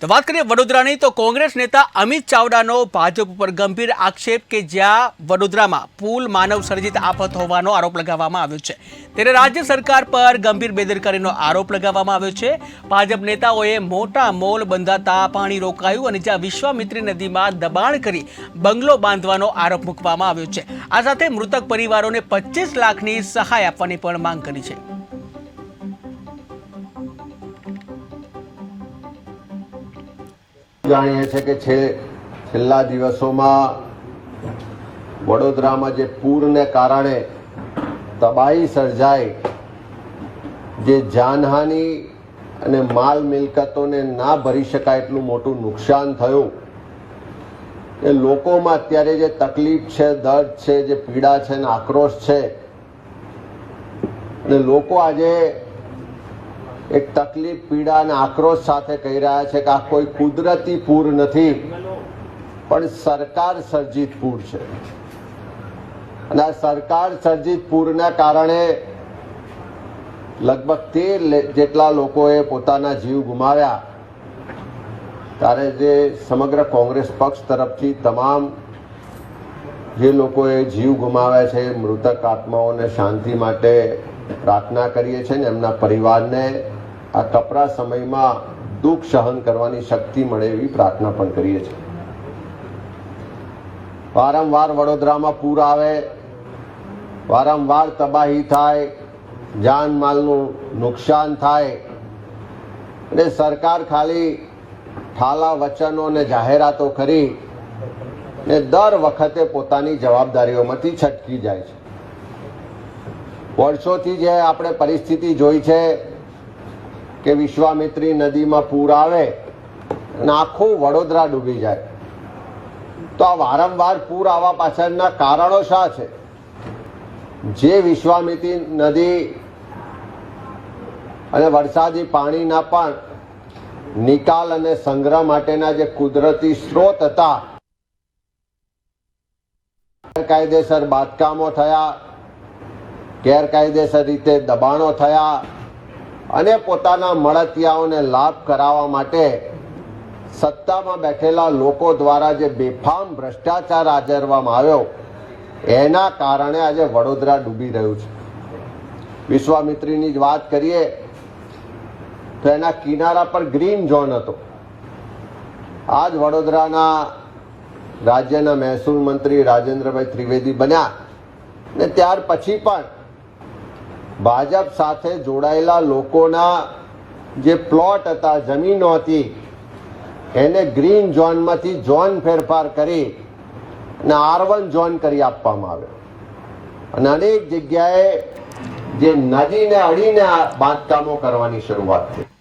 તો વાત કરીએ વડોદરાની, તો કોંગ્રેસ નેતા અમિત ચાવડાનો ભાજપ ઉપર ગંભીર આક્ષેપ કે જ્યાં વડોદરામાં પુલ માનવ સર્જિત આફત હોવાનો આરોપ લગાવવામાં આવ્યો છે. ત્યારે રાજ્ય સરકાર પર ગંભીર બેદરકારીનો આરોપ લગાવવામાં આવ્યો છે. ભાજપ નેતાઓએ મોટા મોલ બંધાતા પાણી રોકાયું અને જ્યાં વિશ્વામિત્રી નદીમાં દબાણ કરી બંગલો બાંધવાનો આરોપ મૂકવામાં આવ્યો છે. આ સાથે મૃતક પરિવારોને પચીસ લાખની સહાય આપવાની પણ માંગ કરી છે. જાણીએ છીએ કે છે છેલ્લા દિવસોમાં વડોદરામાં જે પૂરને કારણે તબાહી સર્જાઈ, જે જાનહાનિ અને માલ મિલકતોને ના ભરી શકાય એટલું મોટું નુકસાન થયું. એ લોકોમાં અત્યારે જે તકલીફ છે, દર્દ છે, જે પીડા છે અને આક્રોશ છે, અને લોકો આજે એક તકલીફ, પીડા અને આક્રોશ સાથે કહી રહ્યા છે કે આ કોઈ કુદરતી પૂર નથી, પણ સરકાર સર્જિત પૂર છે. અને આ સરકાર સર્જિત પૂરના કારણે લગભગ તેર જેટલા લોકોએ પોતાના જીવ ગુમાવ્યા. ત્યારે જે સમગ્ર કોંગ્રેસ પક્ષ તરફથી તમામ જે લોકોએ જીવ ગુમાવ્યા છે, મૃતક આત્માઓને શાંતિ માટે પ્રાર્થના કરીએ છીએ ને એમના પરિવારને આ કપરા સમયમાં દુઃખ સહન કરવાની શક્તિ મળે એવી પ્રાર્થના પણ કરીએ છીએ. વારંવાર વડોદરામાં પૂર આવે, વારંવાર તબાહી થાય, જાનમાલનું નુકસાન થાય, અને સરકાર ખાલી ઠાલા વચનો અને જાહેરાતો કરી ને દર વખતે પોતાની જવાબદારીઓમાંથી છટકી જાય છે. વર્ષોથી જે આપણે પરિસ્થિતિ જોઈ છે કે વિશ્વામિત્રી નદીમાં પૂર આવે અને આખું વડોદરા ડૂબી જાય. તો આ વારંવાર પૂર આવવા પાછળના કારણો શા છે? જે વિશ્વામિત્રી નદી અને વરસાદી પાણીના પણ નિકાલ અને સંગ્રહ માટેના જે કુદરતી સ્ત્રોત હતા, ગેરકાયદેસર બાંધકામો થયા, ગેરકાયદેસર રીતે દબાણો થયા અને પોતાના મળતિયાઓને લાભ કરાવવા માટે સત્તામાં બેઠેલા લોકો દ્વારા જે બેફામ ભ્રષ્ટાચાર આચરવામાં આવ્યો, એના કારણે આજે વડોદરા ડૂબી રહ્યું છે. વિશ્વામિત્રીની જ વાત કરીએ તો એના કિનારા પર ગ્રીન ઝોન હતો. આજ વડોદરાના રાજ્યના મહેસૂલ મંત્રી રાજેન્દ્રભાઈ ત્રિવેદી બન્યા ને ત્યાર પછી પણ ભાજપ સાથે જોડાયેલા લોકોના જે પ્લોટ હતા, જમીનો હતી, એને ગ્રીન ઝોનમાંથી ઝોન ફેરફાર કરી અને આર વન ઝોન કરી આપવામાં આવ્યો. અને અનેક જગ્યાએ જે નદીને અડીને બાંધકામો કરવાની શરૂઆત થઈ.